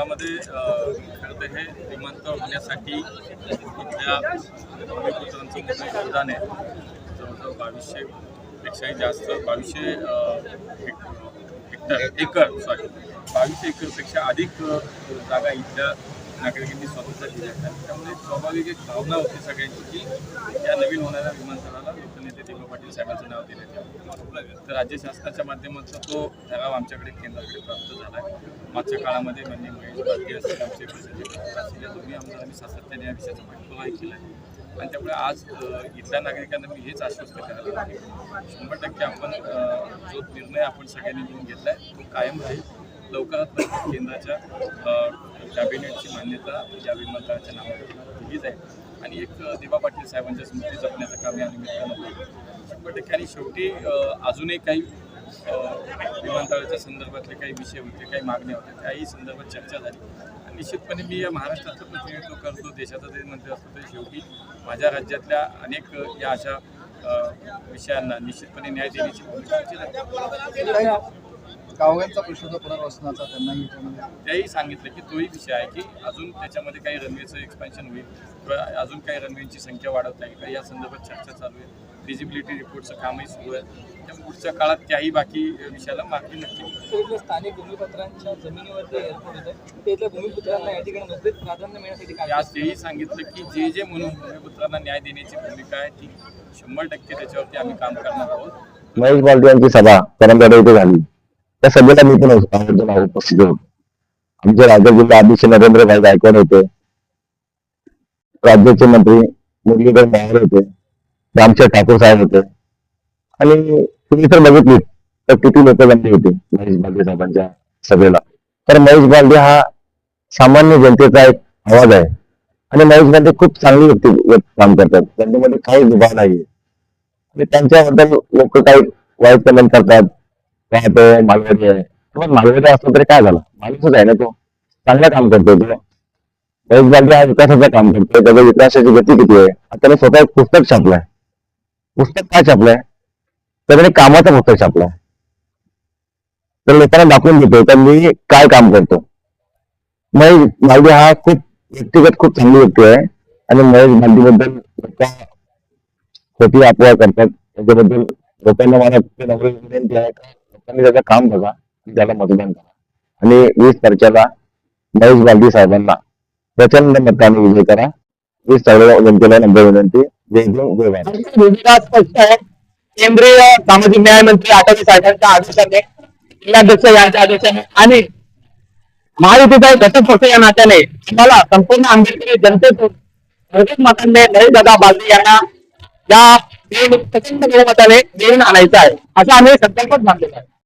मुळामध्ये खरं तर हे विमानतळ होण्यासाठी इथल्या भूमिपुत्रांचं मोठं योगदान आहे. जवळजवळ बावीसशे पेक्षाही जास्त बावीसशे हेक्टर एकर सॉरी बावीसशे एकरपेक्षा अधिक जागा इथल्या नागरिकांनी स्वतंत्र दिल्या आहेत. त्यामुळे स्वाभाविक एक भावना होती सगळ्यांची की या नवीन होणाऱ्या विमानतळाला लोकनेते पाटील साहेबांचं नाव दिले तर राज्य शासनाच्या माध्यमातून तो ठराव आमच्याकडे केंद्राकडे प्राप्त झाला आहे. मागच्या काळामध्ये म्हणजे महेश असतील आमचे असतील या दोन्ही आमदारांनी सातत्याने या विषयाचा पाठपुरावा केला आहे. आणि त्यामुळे आज इथल्या नागरिकांना मी हेच आश्वस्त करायला शंभर टक्के आपण जो निर्णय आपण सगळ्यांनी घेऊन घेतला आहे तो कायम राहील. लवकरात लवकर केंद्राच्या कॅबिनेटची मान्यता या विमानतळाच्या नावावर दिलीच आहे आणि एक दिवा पाटील साहेबांच्या स्मृती जपण्याचं काम या निमित्तानं होईल. शंभर शेवटी अजूनही काही विमानतळाच्या संदर्भातले काही विषय होते काही मागण्या होत्या त्याही संदर्भात चर्चा झाली. आणि निश्चितपणे मी या महाराष्ट्राचं प्रतिनिधित्व करतो देशाचा जरी मंत्री असतो तरी शेवटी माझ्या राज्यातल्या अनेक या अशा विषयांना निश्चितपणे न्याय देण्याची भूमिका गावगांचा प्रश्न होता पुनर्वसनाचा त्यांनाही याच्यामध्ये त्याही सांगितलं की तोही विषय आहे की अजून त्याच्यामध्ये काही रनवेचं एक्सपान्शन होईल किंवा अजून काही रनवेची संख्या वाढत आहे का या संदर्भात चर्चा चालू आहे. फिजिबिलिटी रिपोर्टचं कामही सुरू आहे. त्यामुळे पुढच्या काळात त्याही बाकी विषयाला मागणी नक्की स्थानिक भूमिपत्रांच्या जमिनीवरती एअरपोर्ट होतं. ते इथल्या भूमिपुत्रांना या ठिकाणी प्राधान्य मिळण्यासाठी काय आज तेही सांगितलं की जे जे म्हणून भूमिपुत्रांना न्याय देण्याची भूमिका आहे ती शंभर टक्के त्याच्यावरती आम्ही काम करणार आहोत. महेश बालदी यांची सभा परंपरा इथे झाली. त्या सभेला मी पण होतो. उपस्थित होतो. आमचे राज्य जिल्हा अध्यक्ष नरेंद्रभाई गायकवाड होते. राज्याचे मंत्री मुरलीधर मोहोळ होते. रामशेठ ठाकूर साहेब होते. आणि तुम्ही तर बघितली तर किती लोक जमली होती महेश बालदे साहेबांच्या सभेला. तर महेश बालदे हा सामान्य जनतेचा एक आवाज आहे. आणि महेश बालदे खूप चांगली व्यक्ती काम करतात. त्यांच्यामध्ये काही दुभाव नाहीये. आणि त्यांच्याबद्दल लोक काही वाईट कमेंट करतात. काय तो मालवती आहे. पण मालवती असलं तरी काय झालं? माणूसच आहे ना तो. चांगलं काम करतोय तो. महेश विकासाचं काम करतोय. त्याच्या विकासाची गती किती आहे? आता त्याने स्वतः एक पुस्तक छापलंय पुस्तक काय छापलंय तर त्याने कामाचं पुस्तक छापलंय तर लोकांना दाखवून देतो तर मी काय काम करतो? महेश बालदी हा खूप व्यक्तिगत खूप चांगली व्यक्ती आहे. आणि महेश बालदीबद्दल लोक खोटी अफवा करतात. त्याच्याबद्दल लोकांना मला विनंती आहे. का त्यांनी त्याचं काम बघा आणि त्याला मतदान करा. आणि वीस तारखेला महेश गांधी साहेबांना प्रचंड मताने विजय करा. वीस तारखेला जनतेला नंबर विनंती. जय भीम जय भारत. स्पष्ट आहे. केंद्रीय सामाजिक न्याय मंत्री आठवले साहेबांच्या आदेशाने जिल्हाध्यक्ष यांच्या आदेशाने आणि महायुतीचा घटक पक्ष या नात्याने आम्हाला संपूर्ण आंबेडकरी जनतेतून मोठ्याच मतांनी नवी दादा बालदी यांना या निवडणूक प्रचंड बहुमताने निवडून आणायचं आहे. असा आम्ही संकल्पच बांधलेला आहे.